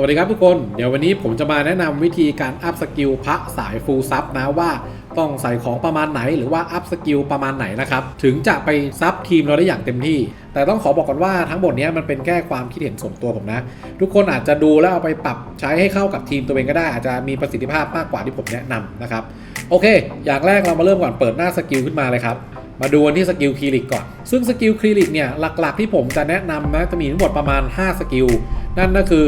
สวัสดีครับทุกคน เดี๋ยววันนี้ผมจะมาแนะนำวิธีการอัพสกิลพระสายฟูลซับนะว่าต้องใส่ของประมาณไหนหรือว่าอัพสกิลประมาณไหนนะครับ ถึงจะไปซับทีมเราได้อย่างเต็มที่ แต่ต้องขอบอกก่อนว่าทั้งหมดนี้มันเป็นแค่ความคิดเห็นส่วนตัวผมนะ ทุกคนอาจจะดูแล้วเอาไปปรับใช้ให้เข้ากับทีมตัวเองก็ได้ อาจจะมีประสิทธิภาพมากกว่าที่ผมแนะนำนะครับ โอเค อย่างแรกเรามาเริ่มก่อนเปิดหน้าสกิลขึ้นมาเลยครับมาดูกันที่สกิลคลิลิกก่อน ซึ่งสกิลคลิลิกเนี่ยหลักๆ ที่ผมจะแนะนำนะจะมีทั้งหมดประมาณ 5 สกิล นั่นก็คือ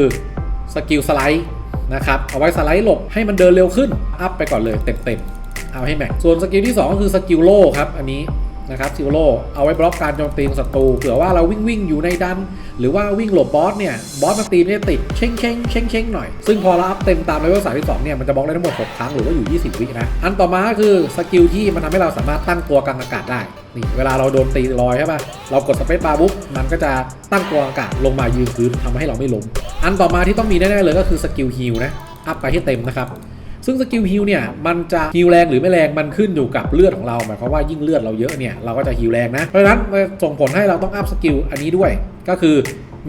สกิลสไลด์นะครับ เอาไว้สไลด์หลบให้มันเดินเร็วขึ้น อัพไปก่อนเลยเต็มๆ เอาให้แม็ก ส่วนสกิลที่ 2 ก็คือสกิลโล่ครับ อันนี้ นะครับสกิโล่เอาไว้บล็อกการโจมตีของศัตรูเผื่อว่าเราวิ่งวิ่งอยู่ในดัน หรือว่าวิ่งหลบบอสเนี่ยบอสมันตีไม่ติดเช่งเช่งเช่งเช่งหน่อย ซึ่งพอเราอัพเต็มตามเลเวลสามที่สองเนี่ยมันจะบล็อกได้ทั้งหมด6ครั้งหรือว่าอยู่ 20 วินะ อันต่อมาก็คือสกิลที่มันทำให้เราสามารถตั้งตัวกลางอากาศได้นี่เวลาเราโดนตีลอยใช่ป่ะเรากดสเปซบาร์ปุ๊บมันก็จะตั้งตัวอากาศลงมายืนพื้นทำให้เราไม่ล้มอันต่อมาที่ต้องมีแน่ๆเลยก็คือสกิลฮิลนะอัพไปให้เต็มนะครับ ซึ่งสกิลฮิลเนี่ยมันจะฮิลแรงหรือไม่แรงมันขึ้นอยู่กับเลือดของเราหมายความว่ายิ่งเลือดเราเยอะเนี่ยเราก็จะฮิลแรงนะ เพราะฉะนั้นมันส่งผลให้เราต้องอัพสกิลอันนี้ด้วยก็คือ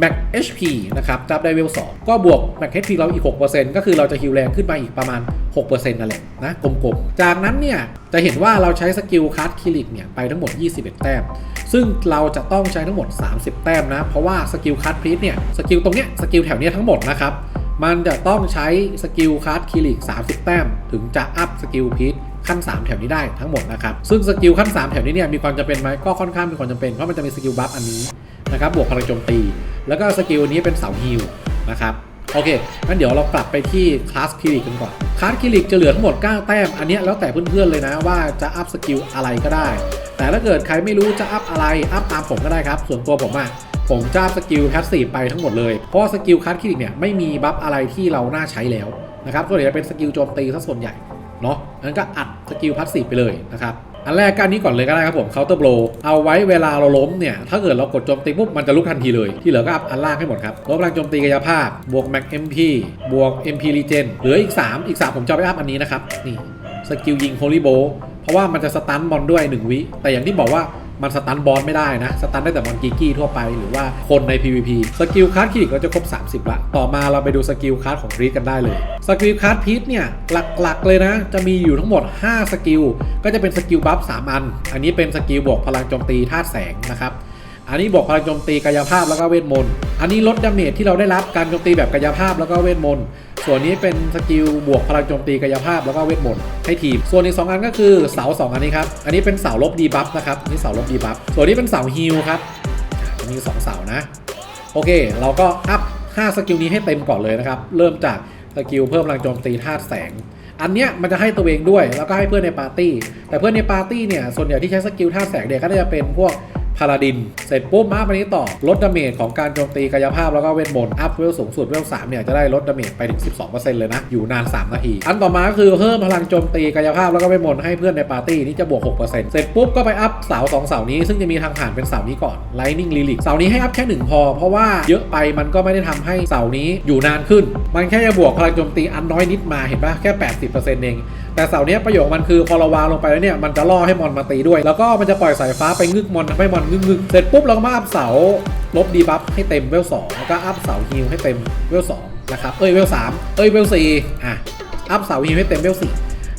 Max HP นะครับจับได้เวล2ก็บวก Max HP เราอีก 6%ก็คือเราจะฮิลแรงขึ้นมาอีกประมาณ 6%นั่นแหละนะกลมๆ จากนั้นเนี่ย จะเห็นว่าเราใช้สกิลคัสคิลิกเนี่ย ไปทั้งหมด 21 แต้ม ซึ่งเราจะต้องใช้ทั้งหมด 30 แต้มนะ เพราะว่าสกิลคัสพรีสเนี่ย สกิลตรงเนี้ย สกิลแถวเนี้ยทั้งหมดนะครับ มันจะต้องใช้สกิลคัสคิลิก 30 แต้ม ถึงจะอัพสกิลพีทขั้น 3 แถวนี้ได้ทั้งหมดนะครับ ซึ่งสกิลขั้น 3 แถวนี้เนี่ยมีความจำเป็นไหมก็ค่อนข้างมีความจำเป็น เพราะมันจะมีสกิลบัฟอันนี้นะครับบวกพลังโจมตี แล้วก็สกิลนี้เป็นเสาฮิลนะครับโอเค งั้นเดี๋ยวเรากลับไปที่คลาสคิลิกกันก่อน คลาสคิลิกจะเหลือทั้งหมด 9 แต้ม อันนี้แล้วแต่เพื่อนๆเลยนะว่าจะอัพสกิลอะไรก็ได้ แต่ถ้าเกิดใครไม่รู้จะอัพอะไร อัพตามผมก็ได้ครับ ส่วนตัวผมอะ ผมจะอัพสกิลแพสซีฟไปทั้งหมดเลย เพราะสกิลคัสคิลิกเนี่ยไม่มีบัฟอะไรที่เราน่าใช้แล้วนะครับส่วนใหญ่จะเป็นสกิลโจมตีซะส่วนใหญ่เนาะงั้นก็อัดสกิลพาสซีฟไปเลยนะครับอันแรกการนี้ก่อนเลยก็ได้ครับผม counter blow เอาไว้เวลาเราล้มเนี่ย ถ้าเกิดเรากดโจมตีปุ๊บมันจะลุกทันทีเลย ที่เหลือก็อัพอันล่างให้หมดครับลดพลังโจมตีกายภาพ บวก max mp บวก mp regen เหลืออีก 3 อีก 3 ผมจะไปอัพอันนี้นะครับ นี่ สกิลยิง holy bow เพราะว่ามันจะสตันบอลด้วย 1 วิ แต่อย่างที่บอกว่า มันสตันบอลไม่ได้นะ สตันได้แต่มอนกีกี้ทั่วไปหรือว่าคนใน PVP สกิลคัสคลิกก็จะครบ 30 ละ ต่อมาเราไปดูสกิลคัสของรีดกันได้เลย สกิลคัสพีทเนี่ยหลักๆเลยนะ จะมีอยู่ทั้งหมด 5 สกิล ก็จะเป็นสกิลบัฟ3อัน อันนี้เป็นสกิลบวกพลังโจมตีธาตุแสงนะครับ อันนี้บวกพลังโจมตีกายภาพแล้วก็เวทมนต์ อันนี้ลดดาเมจที่เราได้รับการโจมตีแบบกายภาพแล้วก็เวทมนต์ ส่วนนี้เป็นสกิลบวกพลังโจมตีกายภาพแล้วก็เวทมนต์ให้ทีม ส่วนอีก2อันก็คือเสา2อันนี้ครับ อันนี้เป็นเสาลบดีบัฟนะครับ นี่เสาลบดีบัฟ ส่วนนี้เป็นเสาฮิลครับอะมี2เสานะ โอเค เราก็อัพ5สกิลนี้ให้เต็มก่อนเลยนะครับ เริ่มจากสกิลเพิ่มพลังโจมตีธาตุแสงอันเนี้ยมันจะให้ตัวเองด้วยแล้วก็ให้เพื่อนในปาร์ตี้ แต่เพื่อนในปาร์ตี้เนี่ยส่วนใหญ่ที่ใช้สกิลธาตุแสงเนี่ยก็จะเป็นพวก พาราดิน เสร็จปุ๊บมาอันนี้ต่อ ลดดาเมจของการโจมตีกายภาพแล้วก็เวทมนต์อัพเวลสูงสุดเวล3เนี่ยจะได้ลดดาเมจไปถึง 12%เลยนะ อยู่นาน 3 นาที อันต่อมาก็คือเพิ่มพลังโจมตีกายภาพแล้วก็เวทมนต์ให้เพื่อนในปาร์ตี้นี่จะบวก 6%เสร็จปุ๊บก็ไปอัพเสาสองเสานี้ซึ่งจะมีทางผ่านเป็นเสานี้ก่อน Lightning Lyric เสานี้ให้อัพแค่หนึ่งพอ เพราะว่าเยอะไปมันก็ไม่ได้ทำให้เสานี้อยู่นานขึ้น มันแค่จะบวกพลังโจมตีอันน้อยนิดมาเห็นปะแค่ 80%เอง แต่เสาเนี้ยประโยชน์มันคือพอเราวางลงไปแล้วเนี่ยมันจะล่อให้มอนมาตีด้วย แล้วก็มันจะปล่อยสายฟ้าไปงึกมอนทำให้มอนงึกงึกเสร็จปุ๊บเราก็มาอัพเสาลบดีบัฟให้เต็มเวลสองแล้วก็อัพเสาฮิลให้เต็มเวลสองนะครับเอ้ยเวลสามเอ้ยเวลสี่อะอัพเสาฮิลให้เต็มเวลสี่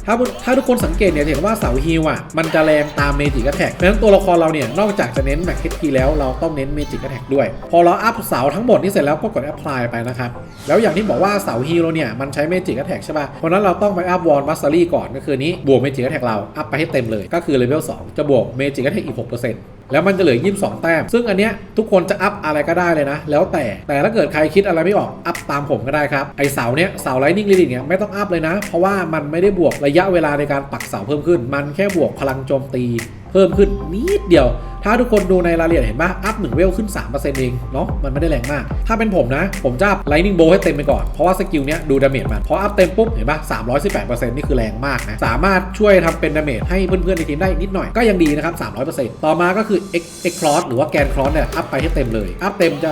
ถ้าถ้าทุกคนสังเกตเนี่ยเห็นว่าเสาฮิวอะมันจะแรงตามเมจิกแท็กเพราะฉะนั้นตัวละครเราเนี่ยนอกจากจะเน้นแม็กเฮดพีแล้วเราต้องเน้นเมจิกแท็กด้วย พอเราอัพเสาทั้งหมดนี้เสร็จแล้วก็กดแอพพลายไปนะครับแล้วอย่างที่บอกว่าเสาฮีโร่เนี่ยมันใช้เมจิกแท็กใช่ป่ะเพราะนั้นเราต้องไปอัพวอลมัสซารี่ก่อนก็คือนี้บวกเมจิกแท็กเราอัพไปให้เต็มเลยก็คือเลเวล2จะบวกเมจิกแท็กอีก6% แล้วมันจะเหลือ 22 แต้ม ซึ่งอันเนี้ยทุกคนจะอัพอะไรก็ได้เลยนะ แล้วแต่ แต่ถ้าเกิดใครคิดอะไรไม่ออก อัพตามผมก็ได้ครับ ไอเสาเนี้ย เสาไลนิ่งลิลิเนี้ยไม่ต้องอัพเลยนะ เพราะว่ามันไม่ได้บวกระยะเวลาในการปักเสาเพิ่มขึ้น มันแค่บวกพลังโจมตี เพิ่มขึ้นนิดเดียว ถ้าทุกคนดูในรายละเอียดเห็นปะอัพหนึ่งเวลขึ้น 3%เองเนาะมันไม่ได้แรงมาก ถ้าเป็นผมนะ ผมจะอัพ Lightning Bolt ให้เต็มไปก่อน เพราะว่าสกิลเนี้ยดูดาเมจมันพออัพเต็มปุ๊บเห็นปะ318%นี่คือแรงมากนะสามารถช่วยทำเป็นดาเมจให้เพื่อนๆในทีมได้นิดหน่อยก็ยังดีนะครับ300%ต่อมาก็คือ X X Cross หรือว่าแกน Cross เนี่ยอัพไปให้เต็มเลยอัพเต็มจะ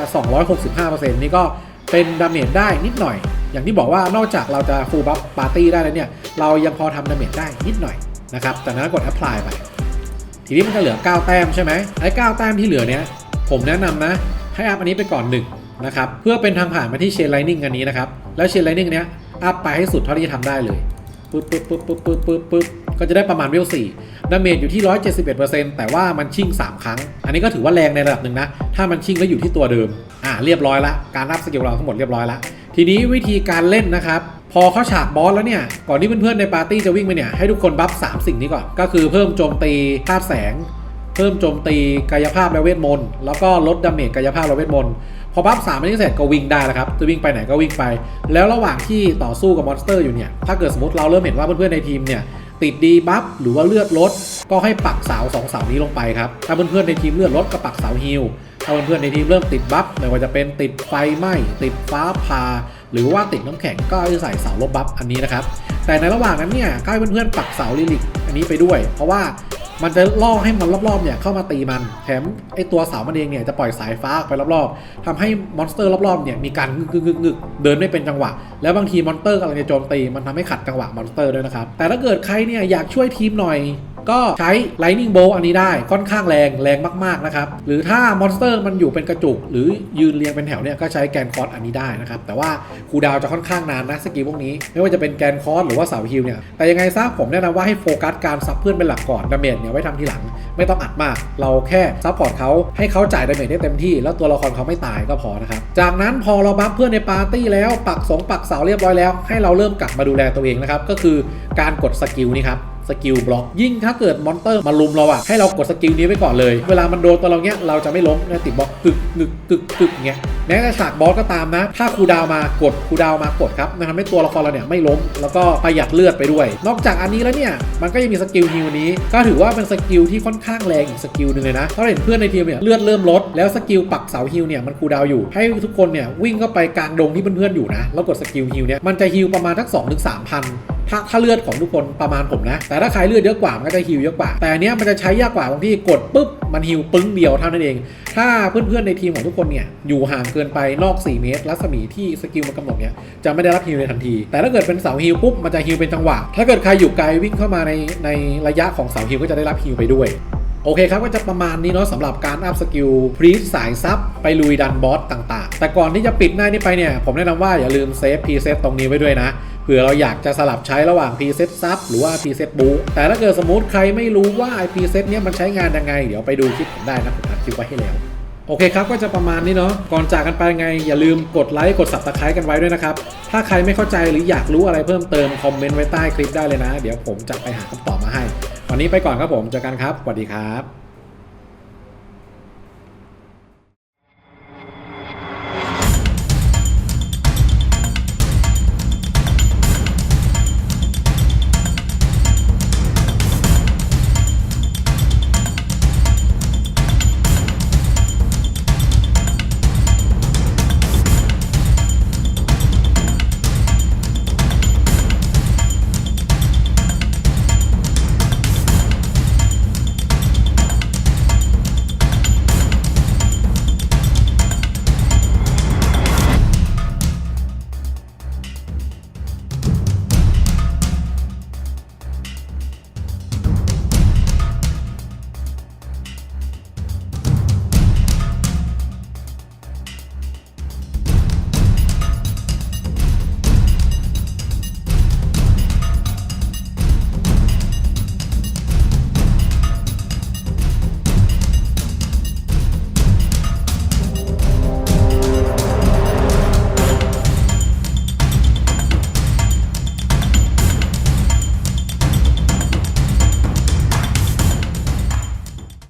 265%นี่ก็เป็นดาเมจได้นิดหน่อย อย่างที่บอกว่านอกจากเราจะฟูลบัฟปาร์ตี้ได้แล้วเนี่ย เรายังพอทำดาเมจได้นิดหน่อยนะครับจากนั้นกด apply ไป ทีนี้มันจะเหลือ 9 แต้มใช่ไหมไอ้9แต้มที่เหลือเนี้ยผมแนะนำนะ ให้อัพอันนี้ไปก่อน1นะครับเพื่อเป็นทางผ่านมาที่เชนไลนิ่งอันนี้นะครับแล้วเชนไลนิ่งเนี้ยอัพไปให้สุดเท่าที่จะทำได้เลยปึ๊บปึ๊บปึ๊บปึ๊บปึ๊บปึ๊บปึ๊บก็จะได้ประมาณเวลสี่ดาเมจอยู่ที่ 171%แต่ว่ามันชิ่ง 3 ครั้ง อันนี้ก็ถือว่าแรงในระดับหนึ่งนะ ถ้ามันชิ่งแล้วอยู่ที่ตัวเดิม อ่าเรียบร้อยละ การอัพสกิลเราทั้งหมดเรียบร้อยละ ทีนี้วิธีการเล่นนะครับ พอเข้าฉากบอสแล้วเนี่ย ก่อนที่เพื่อนๆในปาร์ตี้จะวิ่งไปเนี่ย ให้ทุกคนบัฟ3สิ่งนี้ก่อน ก็คือเพิ่มโจมตีธาตุแสง เพิ่มโจมตีกายภาพและเวทมนต์ แล้วก็ลดดาเมจกายภาพและเวทมนต์ พอบัฟสามอันนี้เสร็จก็วิ่งได้แล้วครับ จะวิ่งไปไหนก็วิ่งไป แล้วระหว่างที่ต่อสู้กับมอนสเตอร์อยู่เนี่ย ถ้าเกิดสมมติเราเริ่มเห็นว่าเพื่อนๆในทีมเนี่ยติดดีบัฟหรือว่าเลือดลด ก็ให้ปักเสาสองเสานี้ลงไปครับ ถ้าเพื่อนๆในทีมเลือดลดก็ปักเสาฮิลถ้าเพื่อนๆในทีมเริ่มติดบัฟไม่ว่าจะเป็นติดไฟไหม้ติดฟ้าผ่า หรือว่าติดน้ำแข็งก็ให้ใส่เสาลบบัฟอันนี้นะครับ แต่ในระหว่างนั้นเนี่ยก็ให้เพื่อนๆปักเสาลิลิกอันนี้ไปด้วย เพราะว่ามันจะล่อให้มันรอบๆเนี่ยเข้ามาตีมันแถมไอตัวเสามันเองเนี่ยจะปล่อยสายฟ้าออกไปรอบๆทำให้มอนสเตอร์รอบๆเนี่ยมีการงึกๆๆๆเดินไม่เป็นจังหวะ แล้วบางทีมอนสเตอร์กำลังจะโจมตีมันทำให้ขัดจังหวะมอนสเตอร์ด้วยนะครับแต่ถ้าเกิดใครเนี่ยอยากช่วยทีมหน่อย ก็ใช้ Lightning Bolt อันนี้ได้ค่อนข้างแรงแรงมากๆนะครับ หรือถ้ามอนสเตอร์มันอยู่เป็นกระจุก หรือยืนเรียงเป็นแถวเนี่ยก็ใช้แกนคอร์สอันนี้ได้นะครับ แต่ว่าคูดาวจะค่อนข้างนานนะสกิลพวกนี้ ไม่ว่าจะเป็นแกนคอร์สหรือว่าเสาฮิลเนี่ยแต่ยังไงซะผมแนะนำว่าให้โฟกัสการซับเพื่อนเป็นหลักก่อนดาเมจเนี่ยไว้ทำทีหลัง ไม่ต้องอัดมาก เราแค่ซัพพอร์ตเขาให้เขาจ่ายดาเมจได้เต็มที่ แล้วตัวละครเขาไม่ตายก็พอนะครับจากนั้นพอเราบัฟเพื่อนในปาร์ตี้แล้วปักสงปักเสาเรียบร้อยแล้ว ให้เราเริ่มกลับมาดูแลตัวเองนะครับก็คือการกดสกิลนี่ครับ สกิลบล็อก ยิ่งถ้าเกิดมอนเตอร์มาลุมเราอะให้เรากดสกิลนี้ไว้ก่อนเลย เวลามันโดนตัวเราเนี้ยเราจะไม่ล้มนะติดบล็อกกึกกึกกึกกึกเงี้ยแม้แต่ฉากบอสก็ตามนะ ถ้าคูดาวมากดคูดาวมากดครับมันทำให้ตัวละครเราเนี่ยไม่ล้ม แล้วก็ประหยัดเลือดไปด้วย นอกจากอันนี้แล้วเนี่ย มันก็ยังมีสกิลฮิวนี้ ก็ถือว่าเป็นสกิลที่ค่อนข้างแรงอีกสกิลหนึ่งเลยนะเราเห็นเพื่อนในทีมเนี่ยเลือดเริ่มลด แล้วสกิลปักเสาฮิวเนี่ยมันคูดาวอยู่ ให้ทุกคนเนี่ยวิ่งเข้าไปกลางดงที่เพื่อนๆอยู่นะ แล้วกดสกิลฮิวเนี่ยมันจะฮิวประมาณทัก2-3ถึง3,000 ถ้าถ้าเลือดของทุกคนประมาณผมนะ แต่ถ้าใครเลือดเยอะกว่ามันก็จะฮิวเยอะกว่า แต่อันเนี้ยมันจะใช้ยากกว่าตรงที่กดปุ๊บมันฮิวปึ้งเดียวเท่านั้นเอง ถ้าเพื่อนๆในทีมของทุกคนเนี่ยอยู่ห่างเกินไปนอก 4 เมตร รัศมีที่สกิลมันกำหนดเนี่ยจะไม่ได้รับฮิวในทันที แต่ถ้าเกิดเป็นเสาฮิวปุ๊บมันจะฮิวเป็นจังหวะ ถ้าเกิดใครอยู่ไกลวิ่งเข้ามาในในระยะของเสาฮิวก็จะได้รับฮิวไปด้วยโอเคครับ ก็จะประมาณนี้เนาะสำหรับการอัพสกิลพรีสสายซับไปลุยดันบอสต่างๆ แต่ก่อนที่จะปิดหน้านี้ไปเนี่ย ผมแนะนำว่าอย่าลืมเซฟพรีเซตตรงนี้ไว้ด้วยนะ ผื่อเราอยากจะสลับใช้ระหว่างพรีเซตซับหรือว่าพรีเซตบูแต่ถ้าเกิดสมมติใครไม่รู้ว่าไอพรีเซตเนี้ยมันใช้งานยังไง เดี๋ยวไปดูคลิปผมได้นะผมอัดคลิปไว้ให้แล้วโอเคครับ ก็จะประมาณนี้เนาะก่อนจากกันไปไง อย่าลืมกดไลค์กด subscribe กันไว้ด้วยนะครับ ถ้าใครไม่เข้าใจหรืออยากรู้อะไรเพิ่มเติม คอมเมนต์ไว้ใต้คลิปได้เลยนะ เดี๋ยวผมจะไปหาคำตอบมาให้ วันนี้ไปก่อนครับผมเจอกันครับสวัสดีครับ